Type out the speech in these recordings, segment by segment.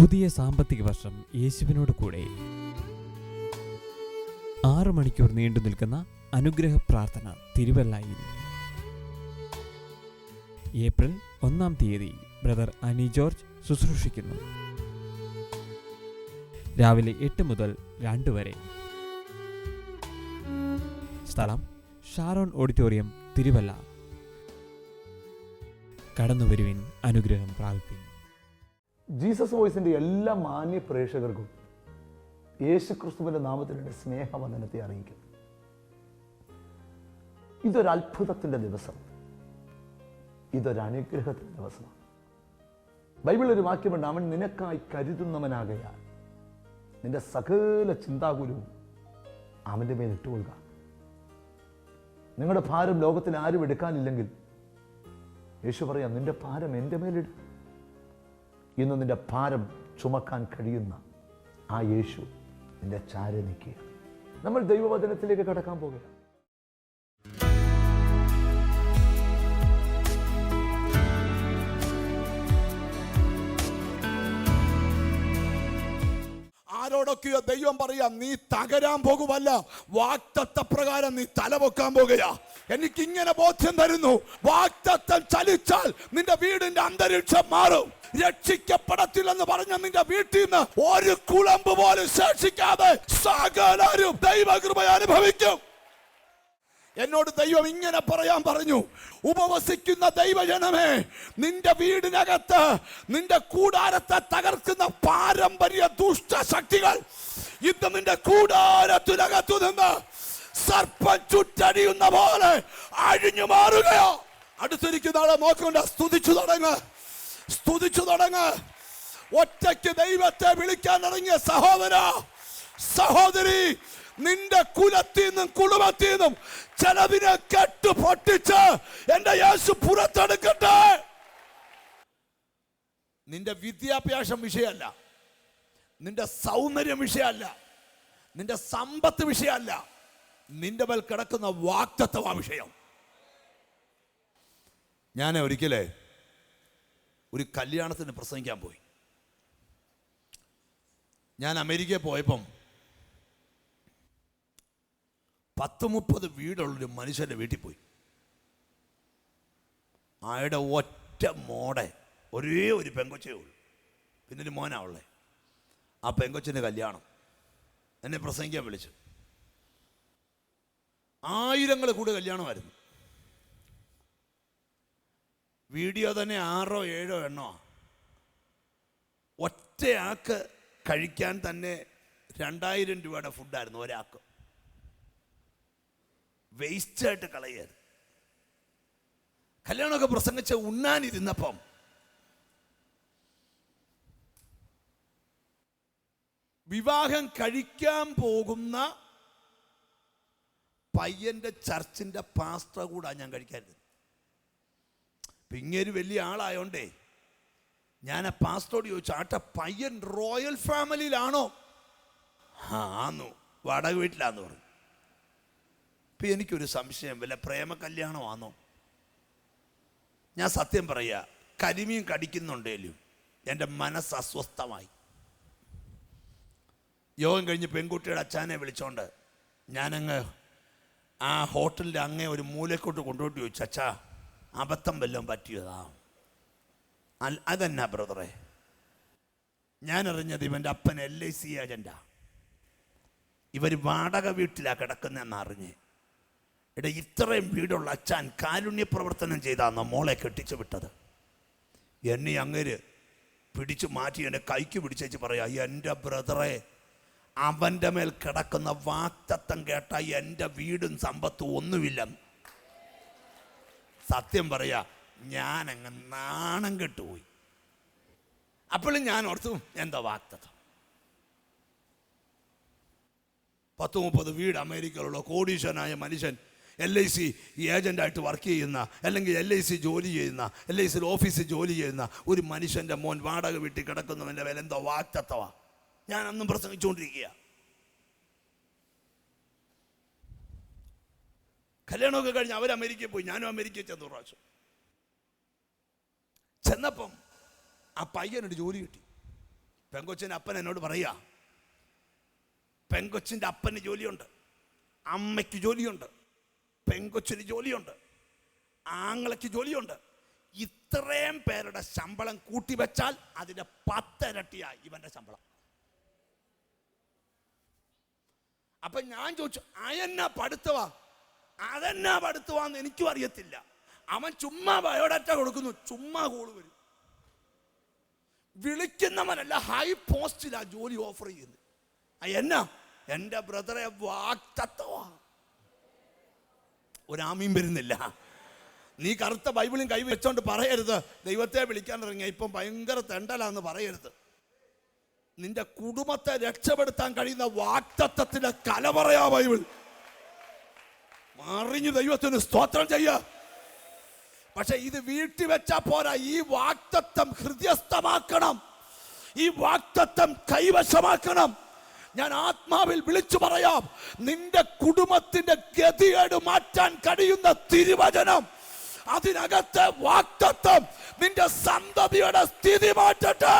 പുതിയ സാമ്പത്തിക വർഷം യേശുവിനോട് കൂടെ. ആറു മണിക്കൂർ നീണ്ടു നിൽക്കുന്ന അനുഗ്രഹ പ്രാർത്ഥന തിരുവല്ലായിൽ. ഏപ്രിൽ ഒന്നാം തീയതി ബ്രദർ അനി ജോർജ് ശുശ്രൂഷിക്കുന്നു. രാവിലെ എട്ട് മുതൽ രണ്ട് വരെ. സ്ഥലം ഷാരോൺ ഓഡിറ്റോറിയം തിരുവല്ല. കടന്നുവരുവിൻ അനുഗ്രഹം പ്രാപിപ്പിൻ. ജീസസ് വോയിസിന്റെ എല്ലാ മാന്യ പ്രേക്ഷകർക്കും യേശു ക്രിസ്തുവിന്റെ നാമത്തിൽ എന്റെ സ്നേഹവന്ദനത്തെ അറിയിക്കും ഇതൊരു അത്ഭുതത്തിന്റെ ദിവസം. ഇതൊരു അനുഗ്രഹത്തിന്റെ ദിവസമാണ്. ബൈബിളിൽ ഒരു വാക്യമുണ്ട് അവൻ നിനക്കായി കരുതുന്നവനാകയാൽ നിന്റെ സകല ചിന്താകുലവും അവന്റെ മേൽ ഇട്ടുകൊള്ളുക. നിങ്ങളുടെ ഭാരം ലോകത്തിൽ ആരും എടുക്കാനില്ലെങ്കിൽ യേശു പറയാം നിന്റെ ഭാരം എന്റെ മേലിടും ഇന്ന് നിന്റെ ഭാരം ചുമക്കാൻ കഴിയുന്ന ആ യേശു നിന്റെ ചാര നിൽക്കുക നമ്മൾ ദൈവവചനത്തിലേക്ക് കടക്കാൻ പോകുക ആരോടൊക്കെയോ ദൈവം പറയാം നീ തകരാൻ പോകുമല്ല വാക്തത്വ പ്രകാരം നീ തലപൊക്കാൻ പോകുകയാ. എനിക്ക് ഇങ്ങനെ ബോധ്യം തരുന്നു വാക്തത്വം ചലിച്ചാൽ നിന്റെ വീടിന്റെ അന്തരീക്ഷം മാറും. രക്ഷിക്കപ്പെടത്തില്ലെന്ന് പറഞ്ഞ നിന്റെ വീട്ടിൽ നിന്ന് ഒരു കുളമ്പ് പോലും ശേഷിക്കാതെ സകലരും ദൈവകൃപ അനുഭവിക്കും. എന്നോട് ദൈവം ഇങ്ങനെ പറയാൻ പറഞ്ഞു. ഉപവസിക്കുന്ന ദൈവജനമേ നിന്റെ വീടിനകത്ത് നിന്റെ കൂടാരത്തെ തകർക്കുന്ന പാരമ്പര്യ ദുഷ്ടശക്തികൾ ഇന്ന് നിന്റെ കൂടാരത്തിനകത്തു നിന്ന് സർപ്പം ചുറ്റടിയുന്ന പോലെ അഴിഞ്ഞു മാറുകയോ. അടുത്തിരിക്കുന്ന ആളെ നോക്കണ്ട സ്തുതിച്ചു തുടങ്ങ്. സ്തുതിച്ചു തുടങ്ങ്. ഒറ്റയ്ക്ക് ദൈവത്തെ വിളിക്കാൻ ഇറങ്ങിയ സഹോദര സഹോദരി നിന്റെ കുലത്തിൽ നിന്നും കുടുംബത്തിൽ നിന്നും ചെലവിനെ കെട്ട് പൊട്ടിച്ച് എന്റെ യേശു പുറത്തെടുക്കട്ടെ. നിന്റെ വിദ്യാഭ്യാസം വിഷയമല്ല. നിന്റെ സൗന്ദര്യം വിഷയമല്ല. നിന്റെ സമ്പത്ത് വിഷയമല്ല. നിന്റെ മേൽ കിടക്കുന്ന വാക്തത്വ വിഷയം. ഞാൻ ഒരിക്കലേ ഒരു കല്യാണത്തിന് പ്രസംഗിക്കാൻ പോയി. ഞാൻ അമേരിക്കയിൽ പോയപ്പം പത്ത് മുപ്പത് വീടുള്ളൊരു മനുഷ്യന്റെ വീട്ടിൽ പോയി. അയാളുടെ ഒറ്റ മോടെ ഒരേ ഒരു പെങ്കൊച്ചേ ഉള്ളൂ. പിന്നെ ഒരു മോനാ ഉള്ളേ. ആ പെങ്കൊച്ചിന്റെ കല്യാണം എന്നെ പ്രസംഗിക്കാൻ വിളിച്ചു. ആയിരങ്ങൾ കൂടെ കല്യാണമായിരുന്നു. വീഡിയോ തന്നെ ആറോ ഏഴോ എണ്ണോ. ഒറ്റയാൾക്ക് കഴിക്കാൻ തന്നെ രണ്ടായിരം രൂപയുടെ ഫുഡായിരുന്നു ഒരാൾക്ക്. വേസ്റ്റായിട്ട് കളയരുത്. കല്യാണമൊക്കെ പ്രസംഗിച്ച് ഉണ്ണാനിരുന്നപ്പം വിവാഹം കഴിക്കാൻ പോകുന്ന പയ്യന്റെ ചർച്ചിന്റെ പാസ്ത കൂടാ ഞാൻ കഴിക്കരുത്. പിങ്ങേര് വലിയ ആളായോണ്ടേ ഞാൻ ആ പാസ്റ്ററോട് ചോദിച്ചു ആട്ട പയ്യൻ റോയൽ ഫാമിലിയിലാണോ? ആന്നു. വാടക വീട്ടിലാന്ന് പറഞ്ഞു. ഇപ്പം എനിക്കൊരു സംശയം. വല്ല പ്രേമ കല്യാണമാണോ ഞാൻ സത്യം പറയുക കരിമീൻ കടിക്കുന്നുണ്ടേലും എന്റെ മനസ്സ് അസ്വസ്ഥമായി. യോഗം കഴിഞ്ഞ് പെൺകുട്ടിയുടെ അച്ഛനെ വിളിച്ചോണ്ട് ഞാനങ്ങ് ആ ഹോട്ടലിന്റെ അങ്ങേ ഒരു മൂലക്കോട്ട് കൊണ്ടുപോയിട്ട് ചോദിച്ചു അച്ഛാ അബദ്ധം വല്ലതും പറ്റിയതാ? അതെന്നാ ബ്രദറെ. ഞാനറിഞ്ഞത് ഇവന്റെ അപ്പൻ എൽ ഐ സി ഏജന്റാ ഇവർ വാടക വീട്ടിലാണ് കിടക്കുന്നതെന്ന് അറിഞ്ഞ് എടാ ഇത്രയും വീടുള്ള അച്ഛൻ കാരുണ്യ പ്രവർത്തനം ചെയ്താന്ന് മോളെ കെട്ടിച്ചു വിട്ടത്. എന്നെ അങ്ങേര് പിടിച്ചു മാറ്റി എന്റെ കൈക്ക് പിടിച്ചേച്ച് പറയാ എന്റെ ബ്രദറെ അവന്റെ മേൽ കിടക്കുന്ന വാക്തത്വം കേട്ട എന്റെ വീടും സമ്പത്തും ഒന്നുമില്ല. സത്യം പറയാ ഞാൻ അങ്ങ് നാണം കെട്ടുപോയി. അപ്പോഴും ഞാൻ ഓർത്തു എന്താ വാക്തത്വം? പത്ത് മുപ്പത് വീട് അമേരിക്കയിലുള്ള കോടീശ്വരനായ മനുഷ്യൻ എൽ ഐ സി ഏജന്റായിട്ട് വർക്ക് ചെയ്യുന്ന അല്ലെങ്കിൽ എൽ ഐ സി ജോലി ചെയ്യുന്ന എൽ ഐ സിയിൽ ഓഫീസിൽ ജോലി ചെയ്യുന്ന ഒരു മനുഷ്യന്റെ മോൻ വാടക വീട്ടിൽ കിടക്കുന്നവന്റെ വില എന്തോ വാക്തത്വമാ ഞാൻ അന്നും പ്രസംഗിച്ചുകൊണ്ടിരിക്കുക കല്യാണമൊക്കെ കഴിഞ്ഞ് അവർ അമേരിക്കയിൽ പോയി ഞാനും അമേരിക്കയിൽ ചെന്നു പ്രാവശ്യം. ചെന്നപ്പം ആ പയ്യനൊരു ജോലി കിട്ടി. പെങ്കൊച്ചിന്റെ അപ്പൻ എന്നോട് പറയുക പെങ്കൊച്ചിന്റെ അപ്പന് ജോലിയുണ്ട് അമ്മയ്ക്ക് ജോലിയുണ്ട് പെങ്കൊച്ചിന് ജോലിയുണ്ട്. ആങ്ങളയ്ക്ക് ജോലിയുണ്ട്. ഇത്രയും പേരുടെ ശമ്പളം കൂട്ടിവെച്ചാൽ അതിന്റെ പത്തിരട്ടിയായി ഇവന്റെ ശമ്പളം. അപ്പൊ ഞാൻ ചോദിച്ചു അയെന്നാ പഠിത്തവാ? അതെന്നാ പഠിത്തവാന്ന് എനിക്കും അറിയത്തില്ല. അവൻ ചുമ്മാ ബയോഡാറ്റ കൊടുക്കുന്നു ചുമ്മാ കോൾ വരും. വിളിക്കുന്നവനല്ല ഹൈ പോസ്റ്റിലാ ജോലി ഓഫർ ചെയ്യുന്നത്. എന്നാ എന്റെ ബ്രദറെ വാക്തത്വമാ ഒരാമയും വരുന്നില്ല. നീ കറുത്ത ബൈബിളും കൈ വെച്ചോണ്ട് പറയരുത്. ദൈവത്തെ വിളിക്കാൻ ഇറങ്ങിയ ഇപ്പം ഭയങ്കര തെണ്ടലാന്ന് പറയരുത്. നിന്റെ കുടുംബത്തെ രക്ഷപ്പെടുത്താൻ കഴിയുന്ന വാക്തത്വത്തിന്റെ കലപറയാ ബൈബിൾ. മറിഞ്ഞു ദൈവത്തിന് സ്തോത്രം ചെയ്യ. പക്ഷെ ഇത് വീട്ടിൽ വെച്ചാ പോരാ. ഈ വാക്തത്വം ഹൃദയസ്ഥമാക്കണം. ഈ വാക്തത്വം കൈവശമാക്കണം. ഞാൻ ആത്മാവിൽ വിളിച്ചു പറയാം നിന്റെ കുടുംബത്തിന്റെ ഗതികേട് മാറ്റാൻ കഴിയുന്ന തിരുവചനം അതിനകത്തെ വാക്തത്വം നിന്റെ സന്തതിയുടെ സ്ഥിതി മാറ്റട്ടെ.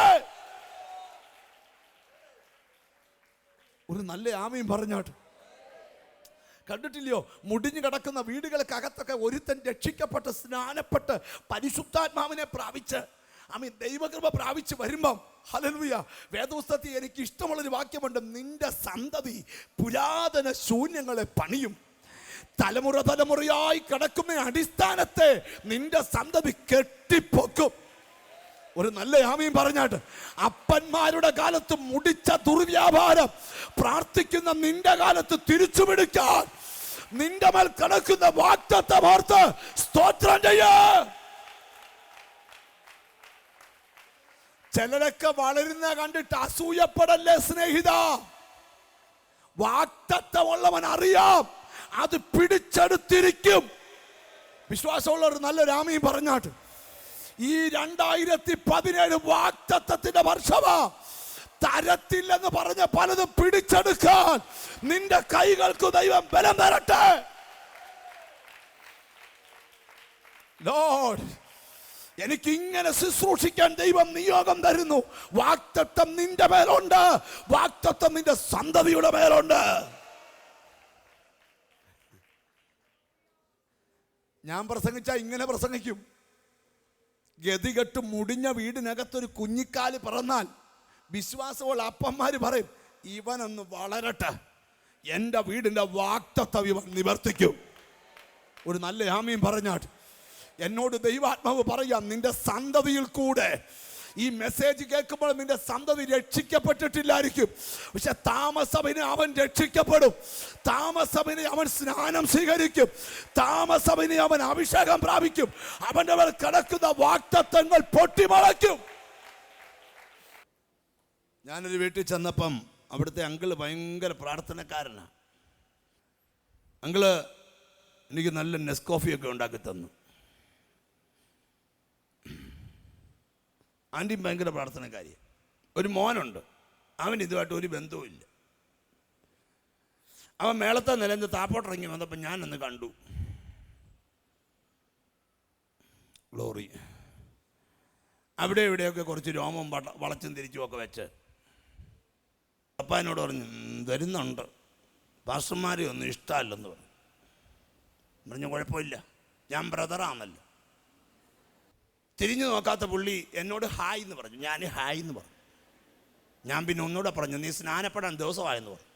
ഒരു നല്ല ആമയും പറഞ്ഞോട്ട്. കണ്ടിട്ടില്ലയോ? മുടിഞ്ഞു കിടക്കുന്ന വീടുകൾക്കകത്തൊക്കെ ഒരുത്തൻ രക്ഷിക്കപ്പെട്ട് സ്നാനപ്പെട്ട് പരിശുദ്ധാത്മാവിനെ പ്രാപിച്ച് അമീൻ. ദൈവകൃപ പ്രാപിച്ച് വരുമ്പം ഹലലുയ വേദപുസ്തകത്തിൽ എനിക്ക് ഇഷ്ടമുള്ളൊരു വാക്യമുണ്ട്. നിന്റെ സന്തതി പുരാതന ശൂന്യങ്ങളെ പണിയും. തലമുറ തലമുറയായി കിടക്കുന്ന അടിസ്ഥാനത്തെ നിന്റെ സന്തതി കെട്ടിപ്പൊക്കും. ഒരു നല്ല ആമീൻ പറഞ്ഞാട്ട് അപ്പന്മാരുടെ കാലത്ത് മുടിച്ച ദുർവ്യാപാരം പ്രാർത്ഥിക്കുന്ന നിന്റെ കാലത്ത് തിരിച്ചു പിടിക്കാൻ നിന്റെ മേൽ കിടക്കുന്ന വാക്തത്തെ വാർത്ത സ്തോത്രം ചെയ്യ. ചിലരൊക്കെ വളരുന്ന കണ്ടിട്ട് അസൂയപ്പെടല്ലേ സ്നേഹിത? വാക്തത്വമുള്ളവൻ അറിയാം അത് പിടിച്ചെടുത്തിരിക്കും. വിശ്വാസമുള്ള ഒരു നല്ല രാമീ പറഞ്ഞാട്ട്. ഈ രണ്ടായിരത്തി പതിനേഴ് വാക്തത്വത്തിന്റെ വർഷമാ. തരത്തില്ലെന്ന് പറഞ്ഞ പലതും പിടിച്ചെടുക്കാൻ നിന്റെ കൈകൾക്ക് ദൈവം ബലം തരട്ടെ. ലോഡ് എനിക്ക് ഇങ്ങനെ ശുശ്രൂഷിക്കാൻ ദൈവം നിയോഗം തരുന്നു. വാക്തത്വം നിന്റെ മേലുണ്ട്. വാക്തത്വം നിന്റെ സന്തതിയുടെ മേലുണ്ട്. ഞാൻ പ്രസംഗിച്ച ഇങ്ങനെ പ്രസംഗിക്കും. ഗതികെട്ട് മുടിഞ്ഞ വീടിനകത്തൊരു കുഞ്ഞിക്കാൽ പിറന്നാൽ വിശ്വാസമുള്ള അപ്പന്മാര് പറയും ഇവനൊന്ന് വളരട്ടെ. എന്റെ വീടിന്റെ വാക്തത്വം ഇവൻ നിവർത്തിക്കും. ഒരു നല്ല ഹാമിയും പറഞ്ഞാട്ട് എന്നോട് ദൈവാത്മാവ് പറയാം നിന്റെ സന്തതിയിൽ കൂടെ. ഈ മെസ്സേജ് കേൾക്കുമ്പോൾ നിന്റെ സന്തതി രക്ഷിക്കപ്പെട്ടിട്ടില്ലായിരിക്കും. പക്ഷെ താമസവിന് അവൻ രക്ഷിക്കപ്പെടും. താമസവിന് അവൻ സ്നാനം സ്വീകരിക്കും. താമസവിന് അവൻ അഭിഷേകം പ്രാപിക്കും. അവന്റെ മേൽ കിടക്കുന്ന വാക്തത്വങ്ങൾ പൊട്ടിമളയ്ക്കും. ഞാനൊരു വീട്ടിൽ ചെന്നപ്പം അവിടുത്തെ അങ്കിൾ ഭയങ്കര പ്രാർത്ഥനക്കാരനാണ് അങ്കിൾ എനിക്ക് നല്ല നെസ്കോഫിയൊക്കെ ഉണ്ടാക്കി തന്നു. ആന്റിയും ഭയങ്കര പ്രാർത്ഥനക്കാരി ഒരു മോനുണ്ട്. അവൻ ഇതുമായിട്ട് ഒരു ബന്ധവുമില്ല അവൻ മേളത്തെ നിലന്ന് താപ്പോട്ടിറങ്ങി വന്നപ്പോൾ ഞാനൊന്ന് കണ്ടു. ഗ്ലോറി അവിടെ ഇവിടെയൊക്കെ കുറച്ച് രോമം വളച്ചും വളച്ചും തിരിച്ചുമൊക്കെ വെച്ച് അപ്പാനോട് പറഞ്ഞു വരുന്നുണ്ട്. പാസ്റ്റർമാരെ ഒന്നും ഇഷ്ടമല്ലെന്ന് പറഞ്ഞു. പറഞ്ഞു കുഴപ്പമില്ല. ഞാൻ ബ്രദറാണല്ലോ തിരിഞ്ഞു നോക്കാത്ത പുള്ളി എന്നോട് ഹായ് എന്ന് പറഞ്ഞു. ഞാൻ ഹായ് എന്ന് പറഞ്ഞു. ഞാൻ പിന്നെ ഒന്നുകൂടെ പറഞ്ഞു നീ സ്നാനപ്പെടാൻ ദിവസമായെന്ന് പറഞ്ഞു.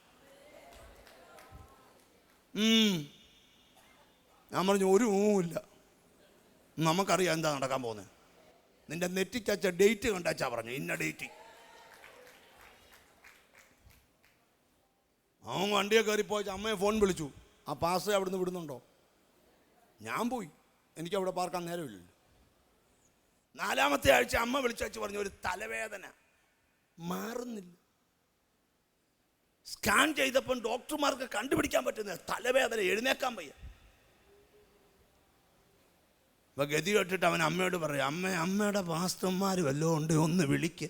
ഞാൻ പറഞ്ഞു ഒരു ഊല്ല നമുക്കറിയാം എന്താ നടക്കാൻ പോകുന്നത്. നിന്റെ നെറ്റിക്കച്ച ഡേറ്റ് കണ്ടാച്ചാ പറഞ്ഞു ഇന്ന ഡേറ്റ്. അവൻ വണ്ടിയെ കയറിപ്പോയ പോയി അമ്മയെ ഫോൺ വിളിച്ചു. ആ പാസ് അവിടുന്ന് വിടുന്നുണ്ടോ? ഞാൻ പോയി. എനിക്കവിടെ പാർക്കാൻ നേരമില്ലല്ലോ. നാലാമത്തെ ആഴ്ച അമ്മ വിളിച്ചു പറഞ്ഞു ഒരു തലവേദന. മാറുന്നില്ല. സ്കാൻ ചെയ്തപ്പം ഡോക്ടർമാർക്ക് കണ്ടുപിടിക്കാൻ പറ്റുന്ന തലവേദന എഴുന്നേക്കാൻ വയ്യ. അപ്പൊ ഗതി കേട്ടിട്ട് അവൻ അമ്മയോട് പറയും അമ്മ അമ്മയുടെ പാസ്റ്റർമാർ വല്ലതും ഉണ്ട്? ഒന്ന് വിളിക്ക്.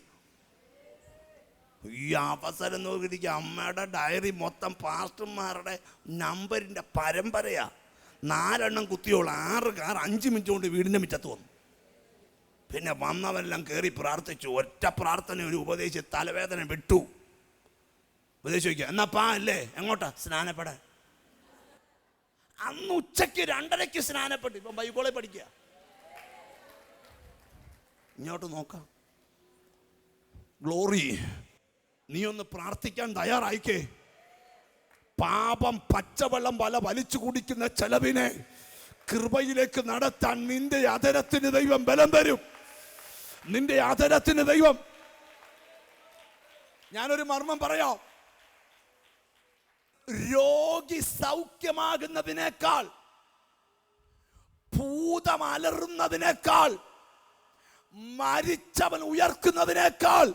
ഈ അവസരം നോക്കിയിരിക്കുക അമ്മയുടെ ഡയറി മൊത്തം പാസ്റ്റർമാരുടെ നമ്പറിന്റെ പരമ്പരയാണ് നാലെണ്ണം കുത്തിയോളൂ. ആറ് കാർ അഞ്ച് മിനിറ്റ് കൊണ്ട് വീടിന്റെ മുറ്റത്ത് വന്നു. പിന്നെ വന്നവരെല്ലാം കയറി പ്രാർത്ഥിച്ചു. ഒറ്റ പ്രാർത്ഥന ഒരു ഉപദേശിച്ച് തലവേദന വിട്ടു. ഉപദേശിക്കുക എന്നാ പാ അല്ലേ? എങ്ങോട്ടാ? സ്നാനപ്പെടാൻ. അന്ന് ഉച്ചയ്ക്ക് രണ്ടരയ്ക്ക് സ്നാനപ്പെട്ടു. ഇപ്പം ബൈബിളെ പഠിക്കുക. ഇങ്ങോട്ട് നോക്കാം. ഗ്ലോറി നീ ഒന്ന് പ്രാർത്ഥിക്കാൻ തയ്യാറായിക്കേ. പാപം പച്ചവെള്ളം വല വലിച്ചു കുടിക്കുന്ന ചെലവിനെ കൃപയിലേക്ക് നടത്താൻ നിന്റെ അതരത്തിന് ദൈവം ബലം തരും. നിന്റെ അതരത്തിന് ദൈവം. ഞാനൊരു മർമ്മം പറയാം. രോഗി സൗഖ്യമാകുന്നതിനേക്കാൾ ഭൂതമലറുന്നതിനേക്കാൾ മരിച്ചവൻ ഉയർക്കുന്നതിനേക്കാൾ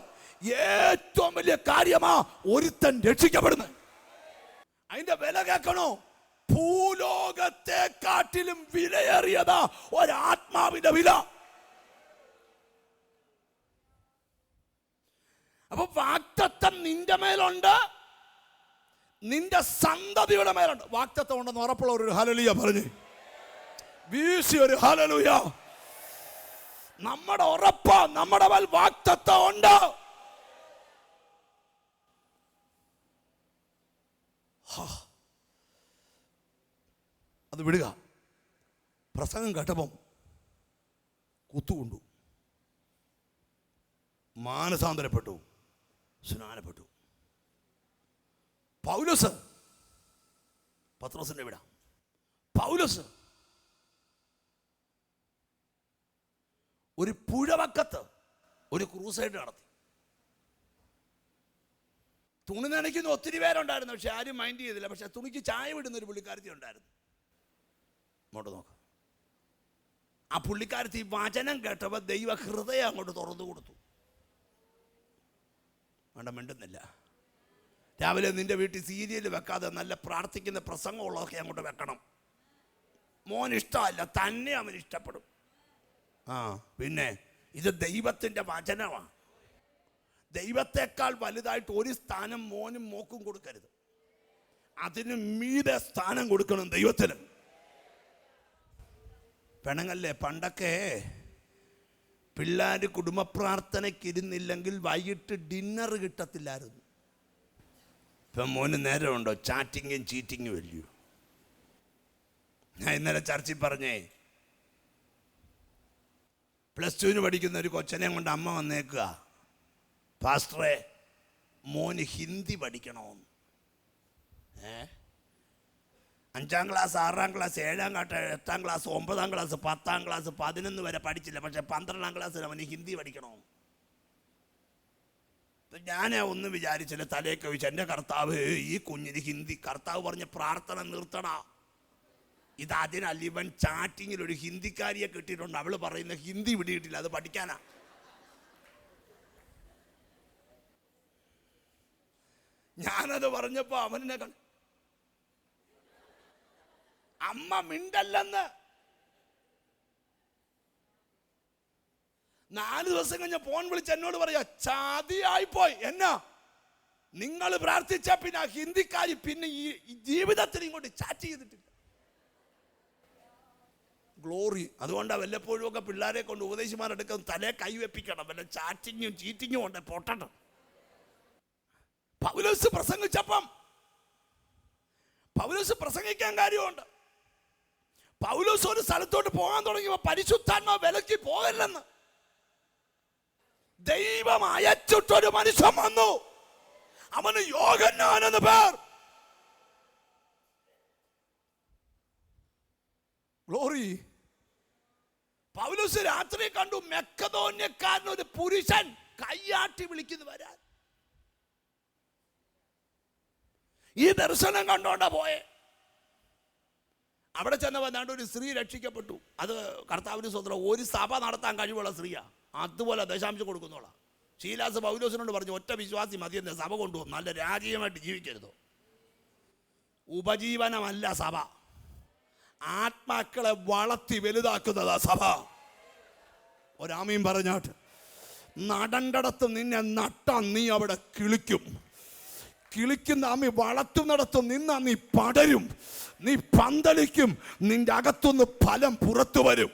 ഏറ്റവും വലിയ കാര്യമാ ഒരുത്തൻ രക്ഷിക്കപ്പെടുന്നത്. അതിന്റെ വില കേൾക്കണോ? ഭൂലോകത്തെക്കാട്ടിലും വിലയേറിയതാ ഒരാത്മാവിന്റെ വില. അപ്പൊ വാക്തത്വം നിന്റെ മേലുണ്ട്. നിന്റെ സന്തതിയുടെ മേലുണ്ട്. വാക്തത്വം ഉണ്ടെന്ന് ഉറപ്പുള്ള ഒരു ഹലലിയ പറഞ്ഞു. വീശി ഒരു ഹലലുയ നമ്മുടെ ഉറപ്പ് നമ്മുടെ മേൽ വാക്തത്വം ഉണ്ട്. അത് വിടുക. പ്രസംഗം കേട്ടപ്പം കുത്തുകൊണ്ടു. മാനസാന്തരപ്പെട്ടു. സ്നാനപ്പെട്ടു. പൗലോസ് പത്രോസിന്റെ വിട. പൗലോസ് ഒരു പുഴവക്കത്ത് ഒരു ക്രൂസൈഡ് നടത്തി. തുണി നനയ്ക്കുന്ന ഒത്തിരി പേരുണ്ടായിരുന്നു പക്ഷെ ആരും മൈൻഡ് ചെയ്തില്ല. പക്ഷെ തുണിക്ക് ചായ വിടുന്ന ഒരു പുള്ളിക്കാരത്തി ഉണ്ടായിരുന്നു. അങ്ങോട്ട് നോക്കാം. ആ പുള്ളിക്കാരത്തി വചനം കേട്ടപ്പോൾ ദൈവ ഹൃദയം അങ്ങോട്ട് തുറന്നു കൊടുത്തു. വേണ്ട മിണ്ടുന്നില്ല. രാവിലെ നിന്റെ വീട്ടിൽ സീരിയൽ വെക്കാതെ നല്ല പ്രാർത്ഥിക്കുന്ന പ്രസംഗമുള്ളതൊക്കെ അങ്ങോട്ട് വെക്കണം. മോൻ ഇഷ്ടമല്ല തന്നെ അവൻ ഇഷ്ടപ്പെടും. ആ പിന്നെ ഇത് ദൈവത്തിന്റെ വചനമാണ് ദൈവത്തെക്കാൾ വലുതായിട്ട് ഒരു സ്ഥാനം മോനും മോക്കും കൊടുക്കരുത്. അതിന് മീതെ സ്ഥാനം കൊടുക്കണം ദൈവത്തിന്. പെണങ്ങല്ലേ പണ്ടൊക്കെ പിള്ളേർ കുടുംബ പ്രാർത്ഥനയ്ക്ക് ഇരുന്നില്ലെങ്കിൽ വൈകിട്ട് ഡിന്നർ കിട്ടത്തില്ലായിരുന്നു. ഇപ്പം മോന് നേരമുണ്ടോ? ചാറ്റിങ്ങും ചീറ്റിങ്ങും അല്ലയോ? ഞാൻ ഇന്നലെ ചർച്ചിൽ പറഞ്ഞേ പ്ലസ് ടുവിന് പഠിക്കുന്ന ഒരു കൊച്ചനെ കൊണ്ട് അമ്മ വന്നേക്കുക. പാസ്റ്ററെ മോന് ഹിന്ദി പഠിക്കണമെന്ന് ഏ? അഞ്ചാം ക്ലാസ് ആറാം ക്ലാസ് ഏഴാം ക്ലാസ് എട്ടാം ക്ലാസ് ഒമ്പതാം ക്ലാസ് പത്താം ക്ലാസ് പതിനൊന്ന് വരെ പഠിച്ചില്ല. പക്ഷെ പന്ത്രണ്ടാം ക്ലാസ്സിൽ അവന് ഹിന്ദി പഠിക്കണോ. ഞാൻ ഒന്നും വിചാരിച്ചില്ല തലേക്ക് വെച്ച് എന്റെ കർത്താവ് ഈ കുഞ്ഞിന് ഹിന്ദി കർത്താവ് പറഞ്ഞ പ്രാർത്ഥന നിർത്തണ. ഇത് അതിനല്ല ഇവൻ ചാറ്റിങ്ങിൽ ഒരു ഹിന്ദിക്കാരിയെ കിട്ടിയിട്ടുണ്ട്. അവൾ പറയുന്ന ഹിന്ദി വിടിയിട്ടില്ല അത് പഠിക്കാനാ. ഞാനത് പറഞ്ഞപ്പോ അവനെ കണ്ടു അമ്മ മിണ്ടല്ലെന്ന്. നാല് ദിവസം കഴിഞ്ഞ ഫോൺ വിളിച്ച് എന്നോട് പറയാ ചാതിയായിപ്പോയി. എന്നാ? നിങ്ങൾ പ്രാർത്ഥിച്ച പിന്നെ ആ ഹിന്ദിക്കാരി പിന്നെ ഈ ജീവിതത്തിൽ ഇങ്ങോട്ട് ചാറ്റ് ചെയ്തിട്ടില്ല. ഗ്ലോറി. അതുകൊണ്ടാണ് വല്ലപ്പോഴും ഒക്കെ പിള്ളേരെ കൊണ്ട് ഉപദേശിമാരെടുക്കുന്ന തലേ കൈവെപ്പിക്കണം വല്ല ചാറ്റിങ്ങും ചീറ്റിങ്ങും ഉണ്ട് പൊട്ടണം. പൗലോസ് പ്രസംഗിച്ചപ്പം പൗലോസ് പ്രസംഗിക്കാൻ കാര്യമുണ്ട്. പൗലോസ് ഒരു സ്ഥലത്തോട്ട് പോകാൻ തുടങ്ങിയപ്പോ പരിശുദ്ധാത്മാ വിലക്ക് പോകല്ലെന്ന് ദൈവം അയച്ചിട്ടൊരു മനുഷ്യൻ വന്നു. അവന് യോഗന്നാനെന്ന് പേർ. ഗ്ലോറി പൗലോസ് രാത്രി കണ്ടു മെക്കതോന്യക്കാരൻ ഒരു പുരുഷൻ കയ്യാട്ടി വിളിക്കുന്നു വരാൻ. ഈ ദർശനം കണ്ടോണ്ടാ പോയെ. അവിടെ ചെന്ന വന്നാണ്ട് ഒരു സ്ത്രീ രക്ഷിക്കപ്പെട്ടു. അത് കർത്താവിന് സ്വന്തം ഒരു സഭ നടത്താൻ കഴിവുള്ള സ്ത്രീയാ. അതുപോലെ ദശാംശം കൊടുക്കുന്നോളാം ശീലാസ് പൗലോസിനോട് പറഞ്ഞു ഒറ്റ വിശ്വാസി മതി എന്ന് സഭ കൊണ്ടുപോകും നല്ല രാജീയമായിട്ട് ജീവിക്കരുത്. ഉപജീവനമല്ല സഭ. ആത്മാക്കളെ വളർത്തി വലുതാക്കുന്നതാ സഭ. ഒരാമയും പറഞ്ഞാട്ട് നടണ്ടടത്ത് നിന്നെ നട്ടാൻ നീ അവിടെ കിളിക്കും. കിളിക്കുന്ന അമ്മി നടത്തും നിന്നാ നീ പടരും. നീ പന്തലിക്കും നിന്റെ അകത്തുനിന്ന് ഫലം പുറത്തു വരും.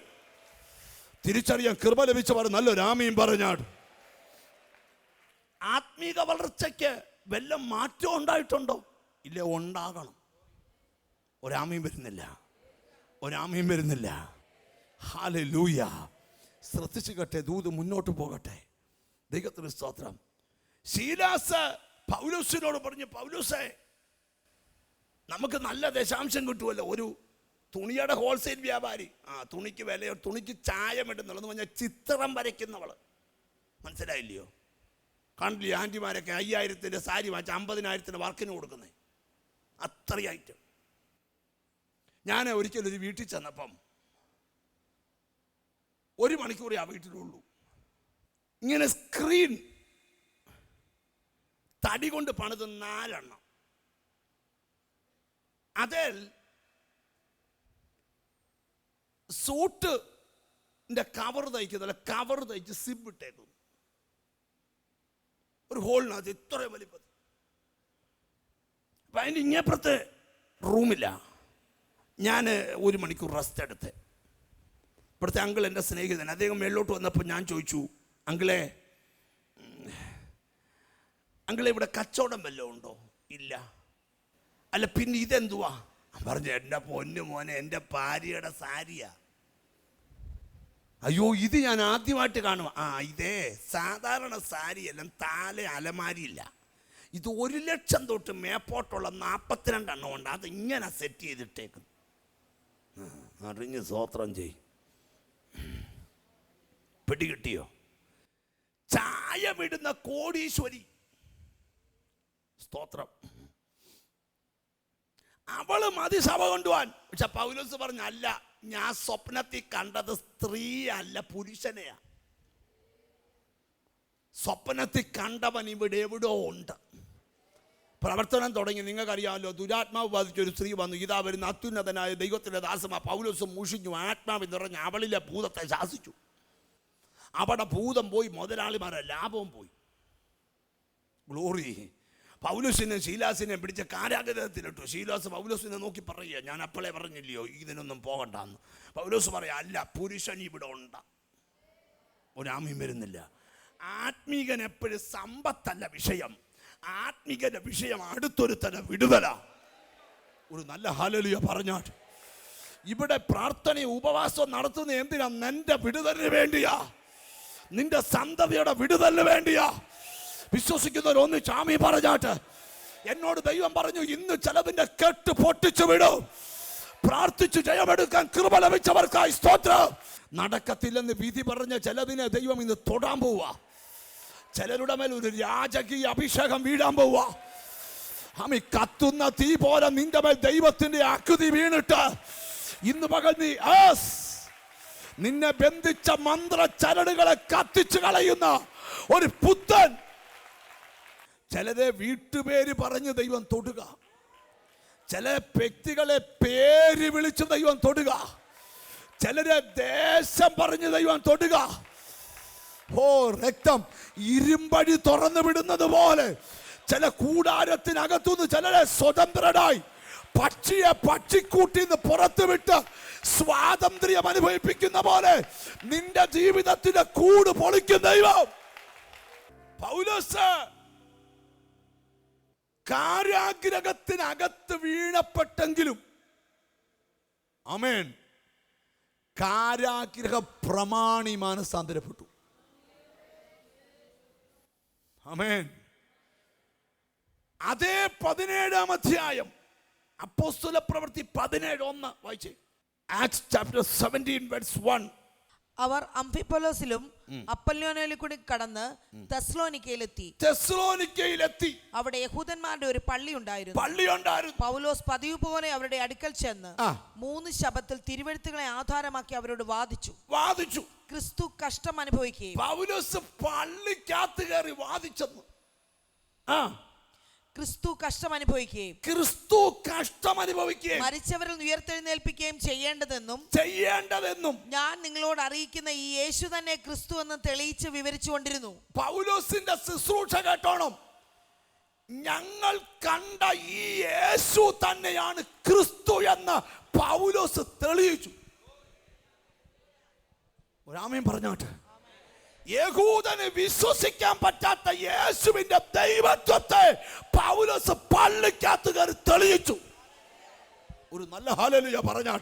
തിരിച്ചറിയാൻ കൃപ ലഭിച്ചവർ നല്ലൊരു ആമയും പറഞ്ഞാട്. ആത്മീക വളർച്ചയ്ക്ക് വല്ല മാറ്റം ഉണ്ടായിട്ടുണ്ടോ? ഇല്ല ഉണ്ടാകണം. ഒരാമയും വരുന്നില്ല. ഒരാമയും വരുന്നില്ല. ഹാലെ ലൂയ ശ്രദ്ധിച്ചു കട്ടെ ദൂത് മുന്നോട്ട് പോകട്ടെ. ദൈവത്തിന് സ്തോത്രം. ശീലാസ് പൗലൂസിനോട് പറഞ്ഞു പൗലോസേ നമുക്ക് നല്ല ദശാംശം കിട്ടുമല്ലോ. ഒരു തുണിയുടെ ഹോൾസെയിൽ വ്യാപാരി ആ തുണിക്ക് വിലയോ തുണിക്ക് ചായം ഇടുന്നുള്ളതെന്ന് പറഞ്ഞാൽ ചിത്രം വരയ്ക്കുന്നവൾ മനസ്സിലായില്ലയോ? കണ്ടില്ലേ ആന്റിമാരൊക്കെ അയ്യായിരത്തിന്റെ സാരി വാങ്ങിച്ച് അമ്പതിനായിരത്തിന്റെ വർക്കിന് കൊടുക്കുന്നത് അത്രയായിട്ട് ഞാൻ ഒരിക്കലും ഒരു വീട്ടിൽ ചെന്നപ്പം ഒരു മണിക്കൂറേ ആ വീട്ടിലുള്ളൂ. ഇങ്ങനെ സ്ക്രീൻ തടി കൊണ്ട് പണിത് നാലെണ്ണം. അതിൽ സൂട്ട് കവർ തയ്ക്കുന്നില്ല കവർ തയ്ച്ച് സിബ് ഇട്ടേക്കുന്നു. ഒരു ഹോളിനകത്ത് ഇത്രയും വലിപ്പത്തിൽ അപ്പം അതിന്റെ റൂമില്ല ഞാൻ ഒരു മണിക്കൂർ റെസ്റ്റ് എടുത്ത്. ഇവിടുത്തെ അങ്കിൾ എന്റെ സ്നേഹിതൻ അദ്ദേഹം മേളിലോട്ട് വന്നപ്പോൾ ഞാൻ ചോദിച്ചു അങ്കിളെ അങ്കിളെ ഇവിടെ കച്ചവടം വല്ലതും ഉണ്ടോ? ഇല്ല. അല്ല പിന്നെ ഇതെന്തുവാ? പറഞ്ഞു എന്റെ പൊന്നു മോനെ എന്റെ ഭാര്യയുടെ സാരിയാ. അയ്യോ ഇത് ഞാൻ ആദ്യമായിട്ട് കാണും ആ ഇതേ സാധാരണ സാരിയെല്ലാം താല അലമാരിയില്ല. ഇത് ഒരു ലക്ഷം തൊട്ട് മേപ്പോട്ടുള്ള നാൽപ്പത്തിരണ്ടെണ്ണം ഉണ്ട് അത് ഇങ്ങനെ സെറ്റ് ചെയ്തിട്ടേക്കും അറിഞ്ഞ് സ്വോത്രം ചെയ് പിടികിട്ടിയോ? ചായ വിടുന്ന കോടീശ്വരി. സ്തോത്രം. അവൾ മതി സഭ കൊണ്ടുപോവാൻ. പക്ഷെ പൗലോസ് പറഞ്ഞു അല്ല ഞാൻ സ്വപ്നത്തിൽ കണ്ടത് സ്ത്രീ അല്ല പുരുഷനെയാ. സ്വപ്നത്തിൽ കണ്ടവൻ ഇവിടെ എവിടെയോ ഉണ്ട്. പ്രവർത്തനം തുടങ്ങി. നിങ്ങൾക്കറിയാമല്ലോ ദുരാത്മാവ് ബാധിച്ച ഒരു സ്ത്രീ വന്നു. ഇതാ വരുന്ന അത്യുന്നതനായ ദൈവത്തിന്റെ ദാസമ പൗലോസും മുഷിഞ്ഞു. ആത്മാവ് നിറഞ്ഞ് അവളിലെ ഭൂതത്തെ ശാസിച്ചു. അവിടെ ഭൂതം പോയി മുതലാളിമാരെ ലാഭവും പോയി. ഗ്ലോറി പൗലുസിനെ ശീലാസിനെ പിടിച്ച കാരാഗ്രഹത്തിലിട്ടു. ശീലാസ് പൗലോസിനെ നോക്കി പറയുക ഞാൻ അപ്പോളെ പറഞ്ഞില്ലയോ ഇതിനൊന്നും പോകണ്ട എന്ന് പൗലോസ് പറയാ അല്ല പുരുഷൻ ഇവിടെ ഉണ്ട. ഒരാമ്യം വരുന്നില്ല. ആത്മീകൻ എപ്പോഴും സമ്പത്തല്ല വിഷയം. ആത്മീകന്റെ വിഷയം അടുത്തൊരു തന്നെ വിടുതല ഒരു നല്ല ഹാലലിയ പറഞ്ഞാൽ ഇവിടെ പ്രാർത്ഥനയും ഉപവാസവും നടത്തുന്ന എന്തിനാ നിന്റെ വിടുതലിന് വേണ്ടിയാ? നിന്റെ സന്തതിയുടെ വിടുതലിന് വേണ്ടിയാ? വിശ്വസിക്കുന്നവർ ഒന്ന് ചാമി പറഞ്ഞാട്ട്. എന്നോട് ദൈവം പറഞ്ഞു ഇന്ന് ചെലവിന്റെ കെട്ട് പൊട്ടിച്ചു വിടും. പ്രാർത്ഥിച്ചു ജയമെടുക്കാൻ കൃപ ലഭിച്ചവർക്കായി സ്തോത്രം. നടക്കത്തില്ലെന്ന് വിധി പറഞ്ഞ ചെലവിനെ ദൈവം ഇന്ന് തൊടാൻ പോവാ. ചിലരുടെ മേൽ ഒരു രാജകീയ അഭിഷേകം വീഴാൻ പോവാ. അമി കത്തുന്ന തീ പോലെ നിന്റെ മേൽ ദൈവത്തിന്റെ അക്കുതി വീണിട്ട് ഇന്ന് പകൽ നീ ആസ് നിന്നെ ബന്ധിച്ച മന്ത്ര ചരടുകളെ കത്തിച്ചു കളയുന്ന ഒരു പുത്തൻ ചിലരെ വീട്ടുപേര് പറഞ്ഞ് ദൈവം തൊടുക. ചില വ്യക്തികളെ പേര് വിളിച്ച് ദൈവം തൊടുക. ചിലരെ ദേശം പറഞ്ഞ് ദൈവം തൊടുക. ഓ രക്തം ഇരുമ്പടി തുറന്നു വിടുന്നത് പോലെ ചില കൂടാരത്തിനകത്തുനിന്ന് ചിലരെ സ്വതന്ത്രരായി പക്ഷിയെ പക്ഷിക്കൂട്ടിന്ന് പുറത്തു വിട്ട് സ്വാതന്ത്ര്യം അനുഭവിപ്പിക്കുന്ന പോലെ നിന്റെ ജീവിതത്തിന്റെ കൂട് പൊളിക്കും ദൈവം. പൗലോസ് കാരാഗ്രഹത്തിനകത്ത് വീണപ്പെട്ടെങ്കിലും. അമേൻ കാരാഗ്രഹ പ്രമാണി മാനസാന്തരപ്പെട്ടു അമേൻ അതേ പതിനേഴാം അധ്യായം. അപ്പോസ്തുല പ്രവൃത്തി പതിനേഴ് ഒന്ന് വായിച്ചേ. Acts chapter seventeen verse one അവർ അംഫിപ്പൊലോസിലും അപ്പല്യോനയിലും കൂടി കടന്ന് തെസ്ലോനിക്കയിലെത്തി. തെസ്ലോനിക്കയിലെത്തി. അവിടെ യഹൂദന്മാരുടെ ഒരു പള്ളി ഉണ്ടായിരുന്നു. പള്ളി ഉണ്ടായിരുന്നു. പൗലോസ് പതിവ് പോലെ അവരുടെ അടുക്കൽ ചെന്ന് മൂന്ന് ശബത്തിൽ തിരുവഴുത്തുകളെ ആധാരമാക്കി അവരോട് വാദിച്ചു. വാദിച്ചു. ക്രിസ്തു കഷ്ടം അനുഭവിക്കുകയും. പൗലോസ് പള്ളിക്കകത്ത് കയറി വാദിച്ചെന്ന്. ആ. ക്രിസ്തു കഷ്ടം അനുഭവിക്കുകയും ക്രിസ്തു കഷ്ടം അനുഭവിക്കുകയും മരിച്ചവരിൽ ഉയർത്തെഴുന്നേൽപ്പിക്കുകയും ചെയ്യേണ്ടതെന്നും ചെയ്യേണ്ടതെന്നും ഞാൻ നിങ്ങളോട് അറിയിക്കുന്ന ഈ യേശു തന്നെ ക്രിസ്തു എന്ന് തെളിയിച്ച് വിവരിച്ചുകൊണ്ടിരുന്നു. പൗലോസിന്റെ ശുശ്രൂഷ കേട്ടോണം. ഞങ്ങൾ കണ്ട ഈ യേശു തന്നെയാണ് ക്രിസ്തു എന്ന് പൗലോസ് തെളിയിച്ചു. ഒരാമയും പറഞ്ഞോട്ടെ. യഹൂദന് വിശ്വസിക്കാൻ പറ്റാത്ത യേശുവിന്റെ ദൈവത്വത്തെ പൗലോസ് പള്ളിക്കകത്ത് കയറി തെളിയിച്ചു. ഒരു നല്ല ഹാലലിയ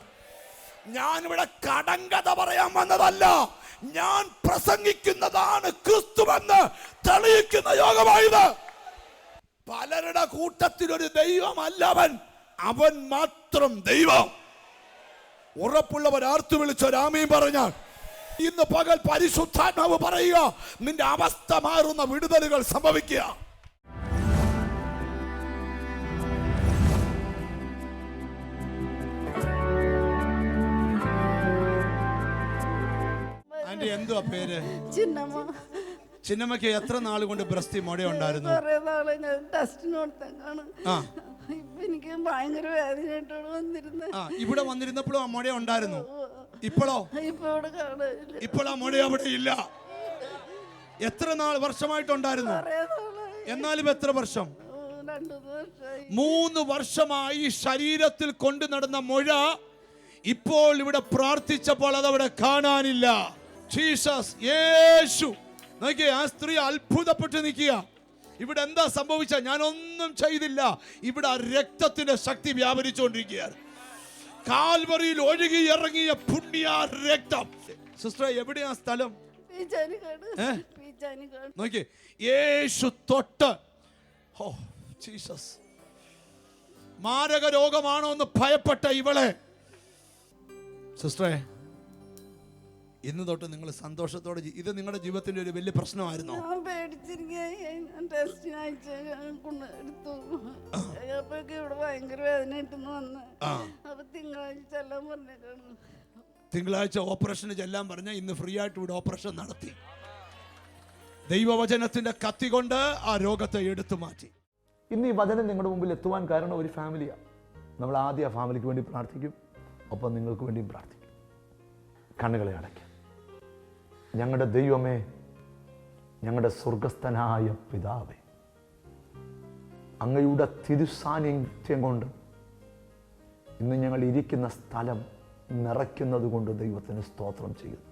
ഞാൻ ഇവിടെ കടങ്കഥ പറയാൻ വന്നതല്ല. ഞാൻ പ്രസംഗിക്കുന്നതാണ് ക്രിസ്തുവെന്ന് തെളിയിക്കുന്ന യോഗമായത്. പലരുടെ കൂട്ടത്തിൽ ഒരു ദൈവമല്ല അവൻ. അവൻ മാത്രം ദൈവം. ഉറപ്പുള്ളവർ ആർത്തു വിളിച്ചൊരാമയും പറഞ്ഞാൽ ഇന്ന് പകൽ പരിശുദ്ധാത്മാവ് പറയുക നിന്റെ അവസ്ഥ മാറുന്ന വിടുതലുകൾ സംഭവിക്കുക. എന്തുവാ പേര്? ചിന്നമ്മ. ചിന്നമ്മയ്ക്ക് എത്ര നാൾ കൊണ്ട് ബ്രസ്തി മുട ഉണ്ടായിരുന്നു? എനിക്ക് ഭയങ്കര വേദനയായിട്ടാണ് വന്നിരുന്നത്. ആ ഇവിടെ വന്നിരുന്നപ്പോഴും ആ മുട ഉണ്ടായിരുന്നു? ഇപ്പോഴോ? ഇപ്പോഴാ മുട അവിടെ ഇല്ല. എത്ര നാൾ വർഷമായിട്ടുണ്ടായിരുന്നു? എന്നാലും എത്ര വർഷം? മൂന്ന് വർഷമായി. ശരീരത്തിൽ കൊണ്ടു നടന്ന മുഴ ഇപ്പോൾ ഇവിടെ പ്രാർത്ഥിച്ചപ്പോൾ അതവിടെ കാണാനില്ല. ജീസസ് യേശു. നോക്കിയേ ആ സ്ത്രീ അത്ഭുതപ്പെട്ടു നിൽക്കുക. ഇവിടെ എന്താ സംഭവിച്ച ഞാനൊന്നും ചെയ്തില്ല. ഇവിടെ ആ രക്തത്തിന്റെ ശക്തി വ്യാപരിച്ചുകൊണ്ടിരിക്കുകയാണ്. കാൽവറിയിൽ ഒഴുകി ഇറങ്ങിയ പുണ്യ രക്തം. സിസ്റ്റർ എവിടെയാ സ്ഥലം? നോക്കി നോക്കിയേ യേശു തൊട്ട്. Oh Jesus. മാരക രോഗമാണോ എന്ന് ഭയപ്പെട്ട ഇവളെ. സിസ്റ്ററെ ഇന്ന് തൊട്ട് നിങ്ങൾ സന്തോഷത്തോടെ ഇത് നിങ്ങളുടെ ജീവിതത്തിന്റെ ഒരു വലിയ പ്രശ്നമായിരുന്നു? തിങ്കളാഴ്ച ഓപ്പറേഷന് ചെല്ലാൻ പറഞ്ഞ ഇന്ന് ഫ്രീ ആയിട്ട് ഇവിടെ ഓപ്പറേഷൻ നടത്തി. ദൈവവചനത്തിന്റെ കത്തി കൊണ്ട് ആ രോഗത്തെ എടുത്തു മാറ്റി. ഇന്ന് ഈ വചനം നിങ്ങളുടെ മുമ്പിൽ എത്തുവാൻ കാരണം ഒരു ഫാമിലിയാണ് നമ്മൾ ആദ്യം ആ ഫാമിലിക്ക് വേണ്ടി പ്രാർത്ഥിക്കും. ഒപ്പം നിങ്ങൾക്ക് വേണ്ടിയും പ്രാർത്ഥിക്കും. കണ്ണുകളെ അടയ്ക്കാം. ഞങ്ങളുടെ ദൈവമേ ഞങ്ങളുടെ സ്വർഗസ്ഥനായ പിതാവേ അങ്ങയുടെ തിരുസാന്നിധ്യം കൊണ്ട് ഇന്ന് ഞങ്ങൾ ഇരിക്കുന്ന സ്ഥലം നിറയ്ക്കുന്നത് കൊണ്ട് ദൈവത്തിന് സ്തോത്രം ചെയ്യുന്നു.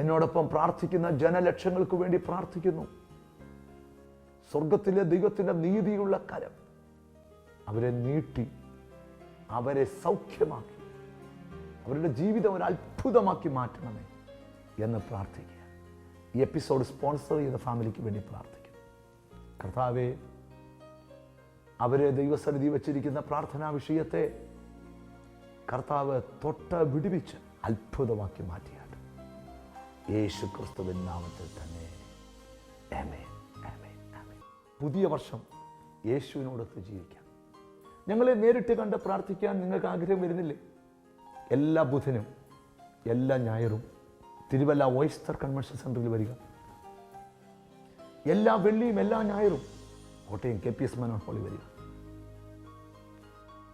എന്നോടൊപ്പം പ്രാർത്ഥിക്കുന്ന ജനലക്ഷങ്ങൾക്ക് വേണ്ടി പ്രാർത്ഥിക്കുന്നു. സ്വർഗത്തിലെ ദൈവത്തിന്റെ നീതിയുള്ള കരം അവരെ നീട്ടി അവരെ സൗഖ്യമാക്കി അവരുടെ ജീവിതം ഒരു അത്ഭുതമാക്കി മാറ്റണമേ. എന്ന് പ്രാർത്ഥിക്കുക. ഈ എപ്പിസോഡ് സ്പോൺസർ ചെയ്ത ഫാമിലിക്ക് വേണ്ടി പ്രാർത്ഥിക്കുന്നു. കർത്താവെ അവരെ ദൈവസന്നിധി വച്ചിരിക്കുന്ന പ്രാർത്ഥനാ വിഷയത്തെ കർത്താവ് തൊട്ട് വിടുവിച്ച് അത്ഭുതമാക്കി മാറ്റിയാട്ട് യേശു ക്രിസ്തുവിൻ നാമത്തിൽ തന്നെ. പുതിയ വർഷം യേശുവിനോടൊത്ത് ജീവിക്കാം. ഞങ്ങളെ നേരിട്ട് കണ്ട് പ്രാർത്ഥിക്കാൻ നിങ്ങൾക്ക് ആഗ്രഹം വരുന്നില്ലേ? എല്ലാ ബുധനും എല്ലാ ഞായറും തിരുവല്ല ഓയിസ്റ്റർ കൺവെൻഷൻ സെന്ററിൽ വരിക. എല്ലാ വെള്ളിയും എല്ലാ ഞായറും Kottayam K P S Manohar holy വരിക.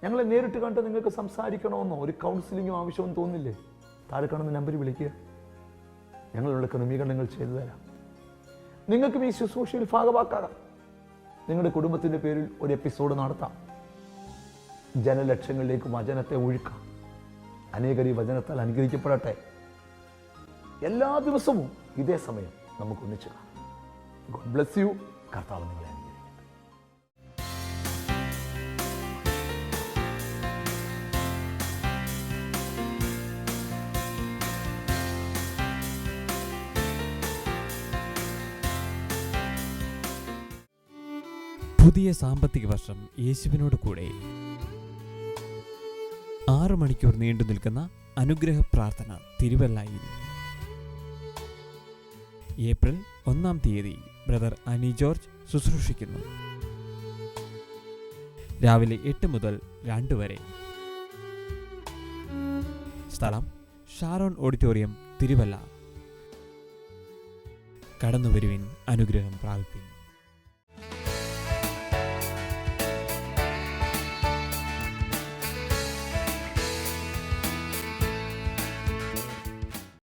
ഞങ്ങളെ നേരിട്ട് കണ്ട് നിങ്ങൾക്ക് സംസാരിക്കണമെന്നോ? ഒരു കൗൺസിലിങ്ങും ആവശ്യമെന്ന് തോന്നില്ലേ? താഴെ കാണുന്ന നമ്പർ വിളിക്കുക. ഞങ്ങളുള്ള ക്രമീകരണങ്ങൾ ചെയ്തു തരാം. നിങ്ങൾക്ക് ഈ ശുശ്രൂഷയിൽ ഭാഗമാക്കാം നിങ്ങളുടെ കുടുംബത്തിന്റെ പേരിൽ ഒരു എപ്പിസോഡ് നടത്താം. ജനലക്ഷങ്ങളിലേക്ക് വചനത്തെ ഒഴുക്കാം. അനേകർ ഈ വചനത്താൽ അനുഗ്രഹിക്കപ്പെടട്ടെ. എല്ലാ ദിവസവും ഇതേ സമയം നമുക്ക് ഒന്നിച്ചു കാണാം. ഗോഡ് ബ്ലെസ് യു കർത്താവ് നിങ്ങളെ പുതിയ സാമ്പത്തിക വർഷം യേശുവിനോട് കൂടെ. ആറു മണിക്കൂർ നീണ്ടു നിൽക്കുന്ന അനുഗ്രഹ പ്രാർത്ഥന തിരുവല്ലായിൽ. ഏപ്രിൽ ഒന്നാം തീയതി ബ്രദർ അനി ജോർജ് ശുശ്രൂഷിക്കുന്നു. രാവിലെ എട്ട് മുതൽ രണ്ട് വരെ. സ്ഥലം ഷാരോൺ ഓഡിറ്റോറിയം തിരുവല്ല. കടന്നുവരുവിൻ അനുഗ്രഹം പ്രാപിപ്പിൻ.